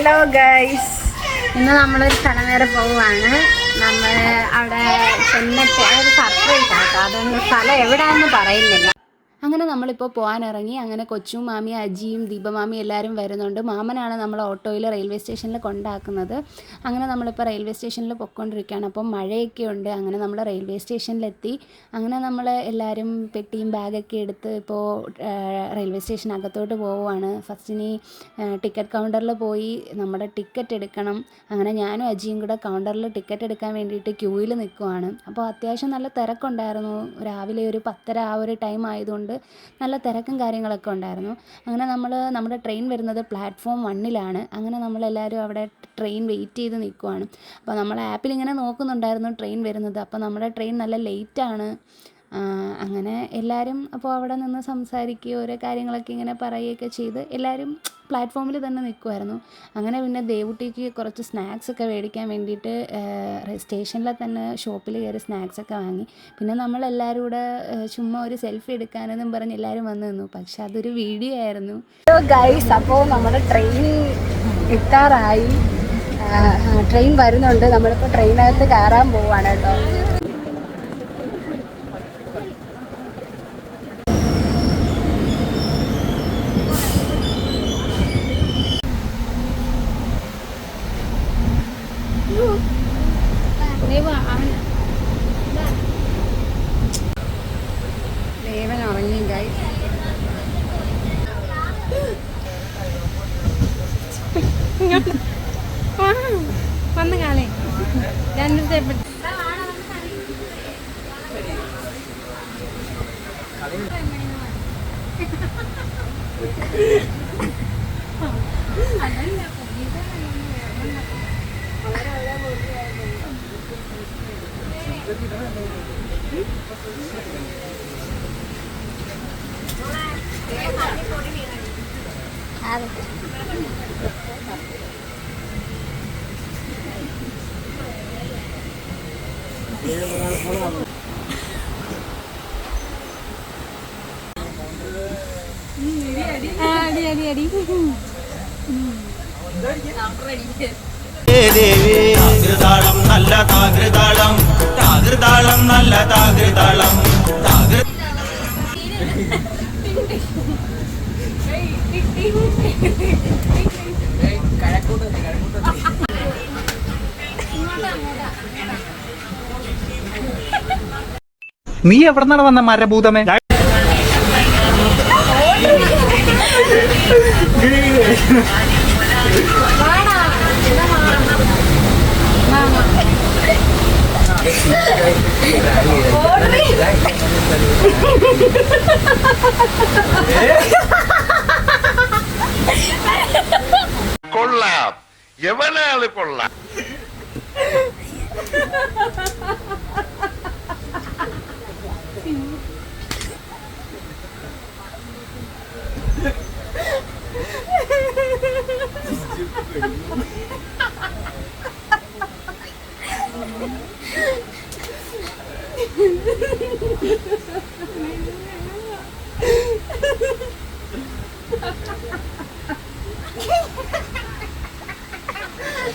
Hello guys ഇന്ന് നമ്മളൊരു സ്ഥലം വരെ പോവുകയാണ്. നമ്മൾ അവിടെ ചെന്നിട്ട് അതൊരു സർപ്രൈസ് ആട്ടോ. അതൊന്നും സ്ഥലം എവിടെയാണെന്ന് പറയുന്നില്ല. അങ്ങനെ നമ്മളിപ്പോൾ പോകാൻ ഇറങ്ങി അങ്ങനെ കൊച്ചും മാമിയും അജിയും ദീപമാമിയും എല്ലാവരും വരുന്നുണ്ട്. മാമനാണ് നമ്മൾ ഓട്ടോയിൽ റെയിൽവേ സ്റ്റേഷനിൽ കൊണ്ടാക്കുന്നത്. അങ്ങനെ നമ്മളിപ്പോൾ റെയിൽവേ സ്റ്റേഷനിൽ പൊയ്ക്കൊണ്ടിരിക്കുകയാണ്. അപ്പം മഴയൊക്കെ ഉണ്ട്. അങ്ങനെ നമ്മൾ റെയിൽവേ സ്റ്റേഷനിലെത്തി. അങ്ങനെ നമ്മൾ എല്ലാവരും പെട്ടിയും ബാഗൊക്കെ എടുത്ത് ഇപ്പോൾ റെയിൽവേ സ്റ്റേഷനകത്തോട്ട് പോവുകയാണ് ഫസ്റ്റിനി ടിക്കറ്റ് കൗണ്ടറിൽ പോയി നമ്മുടെ ടിക്കറ്റ് എടുക്കണം. അങ്ങനെ ഞാനും അജിയും കൂടെ കൗണ്ടറിൽ ടിക്കറ്റ് എടുക്കാൻ വേണ്ടിയിട്ട് ക്യൂവിൽ നിൽക്കുവാണ്. അപ്പോൾ അത്യാവശ്യം നല്ല തിരക്കുണ്ടായിരുന്നു. രാവിലെ ഒരു പത്തര ആ ഒരു ടൈം ആയതുകൊണ്ട് നല്ല തിരക്കും കാര്യങ്ങളൊക്കെ ഉണ്ടായിരുന്നു. അങ്ങനെ നമ്മൾ നമ്മുടെ ട്രെയിൻ വരുന്നത് പ്ലാറ്റ്ഫോം വണ്ണിലാണ് അങ്ങനെ നമ്മളെല്ലാവരും അവിടെ ട്രെയിൻ വെയിറ്റ് ചെയ്ത് നിൽക്കുവാണ് അപ്പോൾ നമ്മൾ ആപ്പിൽ ഇങ്ങനെ നോക്കുന്നുണ്ടായിരുന്നു ട്രെയിൻ വരുന്നത്. അപ്പോൾ നമ്മുടെ ട്രെയിൻ നല്ല ലേറ്റാണ് അങ്ങനെ എല്ലാവരും അപ്പോൾ അവിടെ നിന്ന് സംസാരിക്കുകയോ ഓരോ കാര്യങ്ങളൊക്കെ ഇങ്ങനെ പറയുകയൊക്കെ ചെയ്ത് എല്ലാവരും പ്ലാറ്റ്ഫോമിൽ തന്നെ നിൽക്കുമായിരുന്നു അങ്ങനെ പിന്നെ ദേവുട്ടിക്ക് കുറച്ച് സ്നാക്സ് ഒക്കെ മേടിക്കാൻ വേണ്ടിയിട്ട് സ്റ്റേഷനിലെ തന്നെ ഷോപ്പിൽ കയറി സ്നാക്സ് ഒക്കെ വാങ്ങി. പിന്നെ നമ്മളെല്ലാവരും കൂടെ ചുമ്മാ ഒരു സെൽഫി എടുക്കാനെന്നും പറഞ്ഞ് എല്ലാവരും വന്നു നിന്നു. പക്ഷെ അതൊരു വീഡിയോ ആയിരുന്നു. ഗൈസ് അപ്പോൾ നമ്മുടെ ട്രെയിൻ എത്താറായി. ട്രെയിൻ വരുന്നുണ്ട്. നമ്മളിപ്പോൾ ട്രെയിനകത്ത് കയറാൻ പോവാണ് കേട്ടോ. ഗൈസ് വന്ന് കാളേ രണ്ടു അടി അടി അടി നല്ല താകൃതാളം താകൃതാളം നല്ല താകൃതാളം. നീ എവിടെന്നാണ് വന്ന മരഭൂതമേ? കൊള്ളാം എവനാള് കൊള്ളാം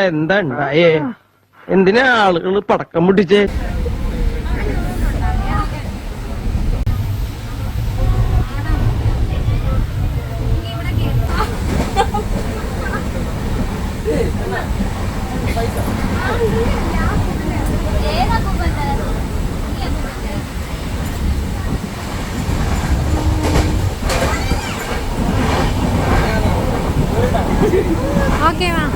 ഇപ്പൊ എന്താ ഉണ്ടായേ? എന്തിനാ ആളുകൾ പടക്കം പിടിച്ചേ? Okay ma'am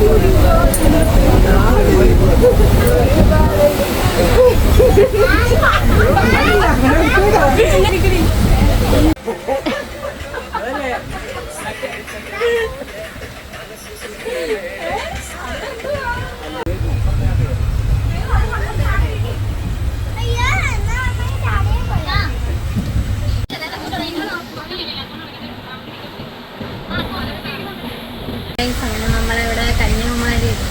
Thank you.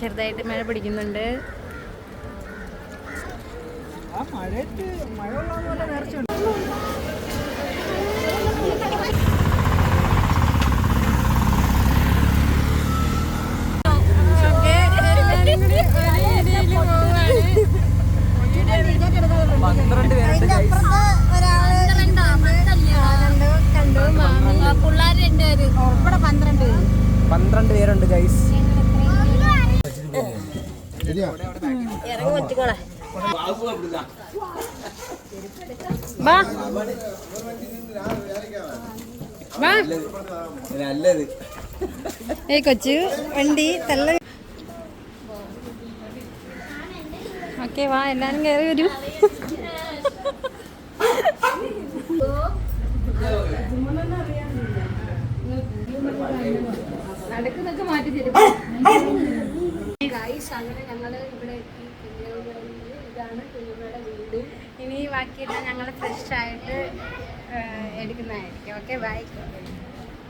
ചെറുതായിട്ട് മഴ പിടിക്കുന്നുണ്ട്. പന്ത്രണ്ട് പേരുണ്ട് ഗൈസ് ഏയ് കൊച്ചു വണ്ടി തള്ള. ഓക്കെ വാ എല്ലാരും കയറി വരൂ. നടക്കുന്നൊക്കെ മാറ്റി തരും അങ്ങനെ ഞങ്ങൾ ഇവിടെ എത്തി. ഇതാണ് കുഞ്ഞുങ്ങളുടെ വീട്. ഇനി ബാക്കിയെല്ലാം ഞങ്ങൾ ഫ്രഷ് ആയിട്ട് എടുക്കുന്നതായിരിക്കും. Okay bye